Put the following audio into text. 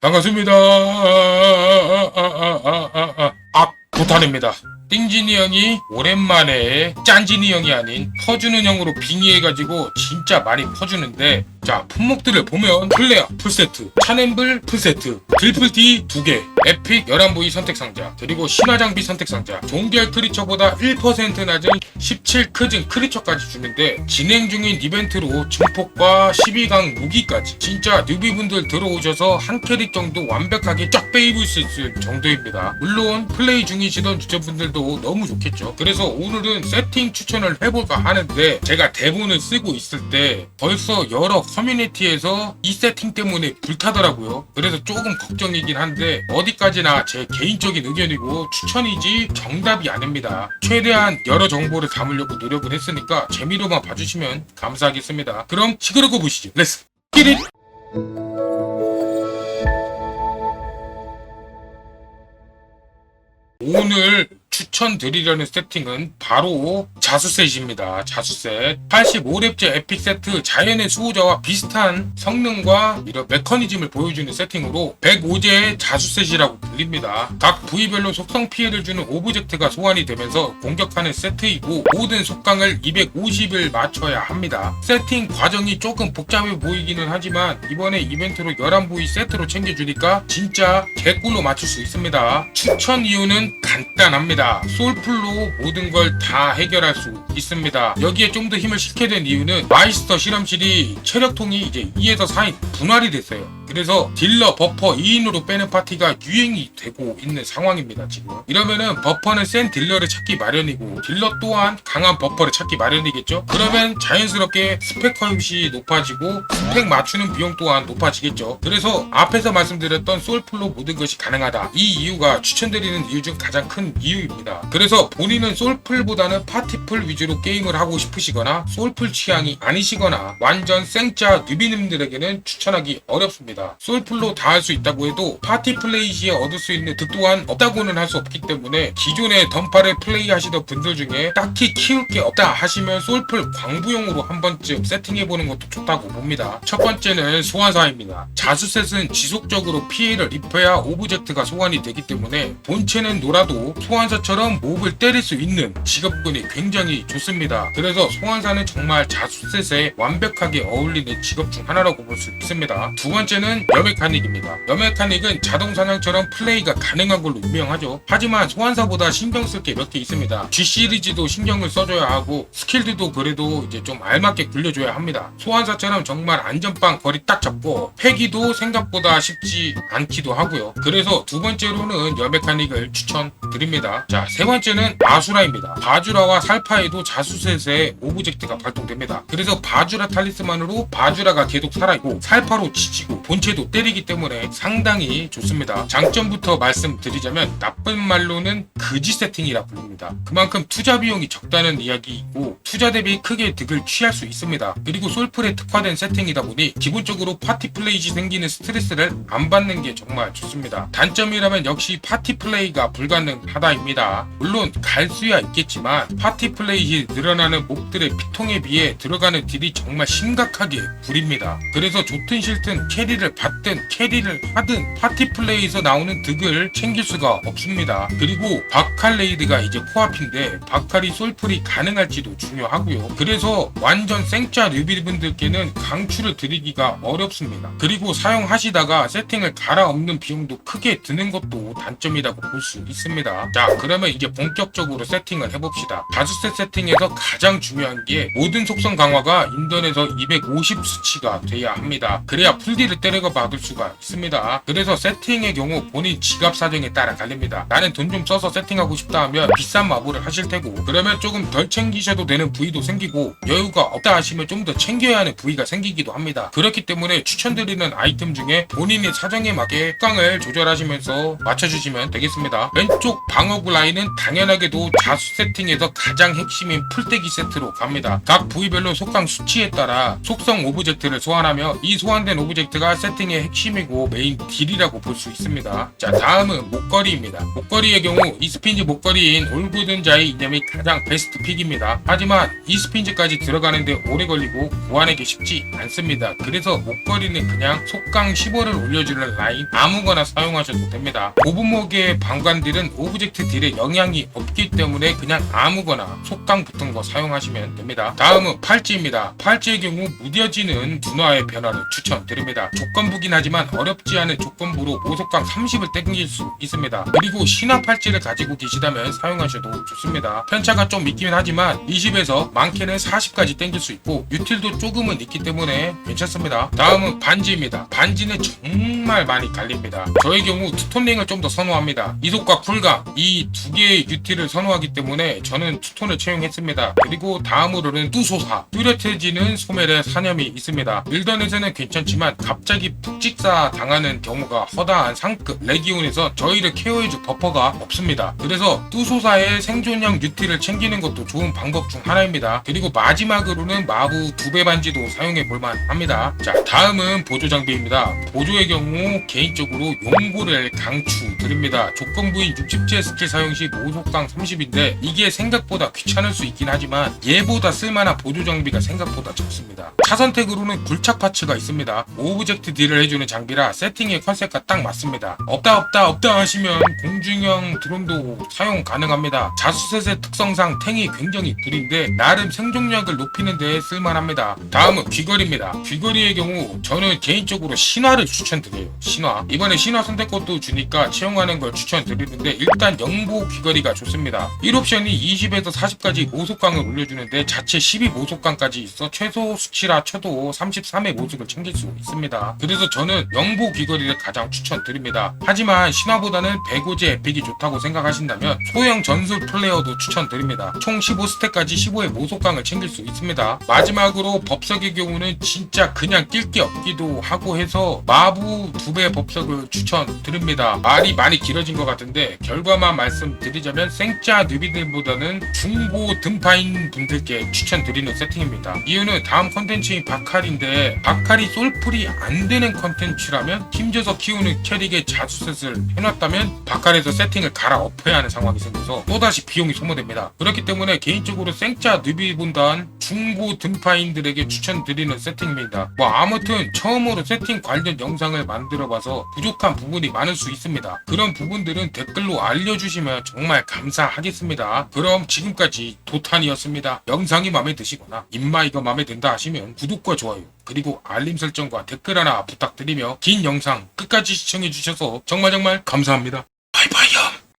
반갑습니다. 아, 아, 부탄입니다. 띵진이 형이 오랜만에 짠진이 형이 아닌 퍼주는 형으로 빙의해가지고 진짜 많이 퍼주는데 자 품목들을 보면 플레어 풀세트 차냄블 풀세트 들풀티 2개 에픽 11부위 선택 상자 그리고 신화 장비 선택 상자. 종결 크리처보다 1% 낮은 17 크진 크리처까지 주는데 진행 중인 이벤트로 증폭과 12강 무기까지. 진짜 뉴비분들 들어오셔서 한 캐릭 정도 완벽하게 쫙 빼입을 수 있을 정도입니다. 물론 플레이 중이시던 유저분들도 너무 좋겠죠. 그래서 오늘은 세팅 추천을 해볼까 하는데 제가 대본을 쓰고 있을 때 벌써 여러 커뮤니티에서 이 세팅 때문에 불타더라고요. 그래서 조금 걱정이긴 한데 어디 까지나 제 개인적인 의견이고 추천이지 정답이 아닙니다. 최대한 여러 정보를 담으려고 노력을 했으니까 재미로만 봐주시면 감사하겠습니다. 그럼 시끄럽고 보시죠. 렛츠 기릿 오늘 추천드리려는 세팅은 바로 자수셋입니다. 자수셋. 85렙제 에픽 세트 자연의 수호자와 비슷한 성능과 이런 메커니즘을 보여주는 세팅으로 105제의 자수셋이라고 불립니다. 각 부위별로 속성 피해를 주는 오브젝트가 소환이 되면서 공격하는 세트이고 모든 속강을 250을 맞춰야 합니다. 세팅 과정이 조금 복잡해 보이기는 하지만 이번에 이벤트로 11부위 세트로 챙겨주니까 진짜 개꿀로 맞출 수 있습니다. 추천 이유는 간단합니다. 솔플로 모든 걸 다 해결할 수 있습니다. 여기에 좀 더 힘을 실게 된 이유는 마이스터 실험실이 체력통이 이제 2에서 4인 분할이 됐어요. 그래서 딜러, 버퍼 2인으로 빼는 파티가 유행이 되고 있는 상황입니다, 지금. 이러면은 버퍼는 센 딜러를 찾기 마련이고 딜러 또한 강한 버퍼를 찾기 마련이겠죠? 그러면 자연스럽게 스펙 허용시 높아지고 스펙 맞추는 비용 또한 높아지겠죠. 그래서 앞에서 말씀드렸던 솔플로 모든 것이 가능하다. 이 이유가 추천드리는 이유 중 가장 큰 이유입니다. 그래서 본인은 솔플보다는 파티풀 위주로 게임을 하고 싶으시거나 솔플 취향이 아니시거나 완전 생짜 뉴비님들에게는 추천하기 어렵습니다. 솔플로 다 할 수 있다고 해도 파티 플레이 시에 얻을 수 있는 득 또한 없다고는 할 수 없기 때문에 기존에 던파를 플레이 하시던 분들 중에 딱히 키울 게 없다 하시면 솔플 광부용으로 한 번쯤 세팅해보는 것도 좋다고 봅니다. 첫 번째는 소환사입니다. 자수셋은 지속적으로 피해를 입혀야 오브젝트가 소환이 되기 때문에 본체는 놀아도 소환사처럼 몹을 때릴 수 있는 직업군이 굉장히 좋습니다. 그래서 소환사는 정말 자수셋에 완벽하게 어울리는 직업 중 하나라고 볼 수 있습니다. 두 번째는 여메카닉입니다. 여메카닉은 자동 사냥처럼 플레이가 가능한 걸로 유명하죠. 하지만 소환사보다 신경 쓸 게 몇 개 있습니다. G 시리즈도 신경을 써줘야 하고 스킬들도 그래도 이제 좀 알맞게 굴려줘야 합니다. 소환사처럼 정말 안전빵 거리 딱 잡고 패기도 생각보다 쉽지 않기도 하고요. 그래서 두 번째로는 여메카닉을 추천드립니다. 자, 세 번째는 바주라입니다. 바주라와 살파에도 자수셋의 오브젝트가 발동됩니다. 그래서 바주라 탈리스만으로 바주라가 계속 살아있고 살파로 지치고 본체도 때리기 때문에 상당히 좋습니다. 장점부터 말씀드리자면 나쁜 말로는 그지 세팅이라 부릅니다. 그만큼 투자 비용이 적다는 이야기이고 투자 대비 크게 득을 취할 수 있습니다. 그리고 솔플에 특화된 세팅이다 보니 기본적으로 파티 플레이 시 생기는 스트레스를 안 받는 게 정말 좋습니다. 단점이라면 역시 파티 플레이가 불가능하다입니다. 물론 갈 수야 있겠지만 파티 플레이 시 늘어나는 몹들의 피통에 비해 들어가는 딜이 정말 심각하게 구립니다. 그래서 좋든 싫든 캐리를 받든 캐리를 하든 파티 플레이에서 나오는 득을 챙길 수가 없습니다. 그리고 바칼 레이드가 이제 코앞인데 바칼이 솔플이 가능할지도 중요하고요. 그래서 완전 생짜 뉴비분들께는 강추를 드리기가 어렵습니다. 그리고 사용하시다가 세팅을 갈아엎는 비용도 크게 드는 것도 단점이라고 볼 수 있습니다. 자 그러면 이제 본격적으로 세팅을 해봅시다. 다수셋 세팅에서 가장 중요한 게 모든 속성 강화가 인던에서 250 수치가 돼야 합니다. 그래야 풀딜을 때려가 받을 수가 있습니다. 그래서 세팅의 경우 본인 지갑 사정에 따라 달립니다. 나는 돈 좀 써서 세팅하고 싶다 하면 비싼 마블을 하실 테고 그러면 조금 덜 챙기셔도 되는 부위도 생기고 여유가 없다 하시면 좀 더 챙겨야 하는 부위가 생기기도 합니다. 그렇기 때문에 추천드리는 아이템 중에 본인의 사정에 맞게 깡을 조절하시면서 맞춰주시면 되겠습니다. 왼쪽 방어구 라인은 당연하게도 자수 세팅에서 가장 핵심인 풀떼기 세트로 갑니다. 각 부위별로 속성 수치에 따라 속성 오브젝트를 소환하며 이 소환된 오브젝트가 세팅의 핵심이고 메인 딜이라고 볼 수 있습니다. 자 다음은 목걸이입니다. 목걸이의 경우 이스핀즈 목걸이인 올구든자의 이념이 가장 베스트 픽입니다. 하지만 이스핀즈까지 들어가는데 오래 걸리고 구하기 쉽지 않습니다. 그래서 목걸이는 그냥 속강 15를 올려주는 라인 아무거나 사용하셔도 됩니다. 오브목의 방관딜은 오브젝트 딜에 영향이 없기 때문에 그냥 아무거나 속강 붙은 거 사용하시면 됩니다. 다음은 팔찌입니다. 팔찌의 경우 무뎌지는 둔화의 변화를 추천드립니다. 조건부긴 하지만 어렵지 않은 조건부로 오속강 30을 땡길 수 있습니다. 그리고 신화 팔찌를 가지고 계시다면 사용하셔도 좋습니다. 편차가 좀 있긴 하지만 20에서 많게는 40까지 땡길 수 있고 유틸도 조금은 있기 때문에 괜찮습니다. 다음은 반지입니다. 반지는 정말 많이 갈립니다. 저의 경우 투톤링을 좀 더 선호합니다. 이속과 쿨감 이 두 개의 유틸을 선호하기 때문에 저는 투톤을 채용했습니다. 그리고 다음으로는 뚜소사 뚜렷해지는 소멸의 사념이 있습니다. 일던에서는 괜찮지만 갑자기 푹직사 당하는 경우가 허다한 상급 레기온에서 저희를 케어해줄 버퍼가 없습니다. 그래서 뚜소사의 생존형 유틸을 챙기는 것도 좋은 방법 중 하나입니다. 그리고 마지막으로는 마부 두 배 반지도 사용해 볼만 합니다. 자, 다음은 보조 장비입니다. 보조의 경우 개인적으로 용고를 강추 드립니다. 조건부인 60제 스킬 사용 시 모속강 30인데 이게 생각보다 귀찮을 수 있긴 하지만 얘보다 쓸만한 보조 장비가 생각보다 적습니다. 차 선택으로는 굴착 파츠가 있습니다. 오브젝트 딜을 해주는 장비라 세팅의 컨셉과 딱 맞습니다. 없다 없다 없다 하시면 공중형 드론도 사용 가능합니다. 자수셋의 특성상 탱이 굉장히 구린데 나름 생존력을 높이는 데 쓸만합니다. 다음은 귀걸이입니다. 귀걸이의 경우 저는 개인적으로 신화를 추천드려요. 신화. 이번에 신화 선택권도 주니까 채용하는 걸 추천드리는데 일단 영보 귀걸이가 좋습니다. 1옵션이 20에서 40까지 모속강을 올려주는데 자체 12 모속강까지 있어 최소 수치라 쳐도 33의 모습을 챙길 수 있습니다. 그래서 저는 영보 귀걸이를 가장 추천드립니다. 하지만 신화보다는 배고제 에픽이 좋다고 생각하신다면 소형 전술 플레이어도 추천드립니다. 총 15스택까지 15의 모속강을 챙길 수 있습니다. 마지막으로 법석의 경우는 진짜 그냥 낄 게 없기도 하고 해서 마부 두 배 법석을 추천드립니다. 말이 많이 길어진 것 같은데 결과만 말씀드리자면 생짜 느비들보다는 중고 등파인 분들께 추천드리는 세팅입니다. 이유는 다음 컨텐츠인 바칼인데 바칼이 솔풀이 안 되는 컨텐츠라면 힘줘서 키우는 캐릭의 자수셋을 해놨다면 바칼에서 세팅을 갈아엎어야 하는 상황이 생겨서 또다시 비용이 소모됩니다. 그렇기 때문에 개인적으로 생짜 느비분단 중고 등파인들에게 추천드리는 세팅입니다. 뭐 아무튼 처음으로 세팅 관련 영상을 만들어봐서 부족한 부분이 많을 수 있습니다. 그런 부분들은 댓글로 알려주시면 정말 감사하겠습니다. 그럼 지금까지 도탄이었습니다. 영상이 마음에 드시거나 입마이가 마음에 든다 하시면 구독과 좋아요 그리고 알림 설정과 댓글 하나 부탁드리며 긴 영상 끝까지 시청해주셔서 정말 정말 감사합니다. 바이바이요.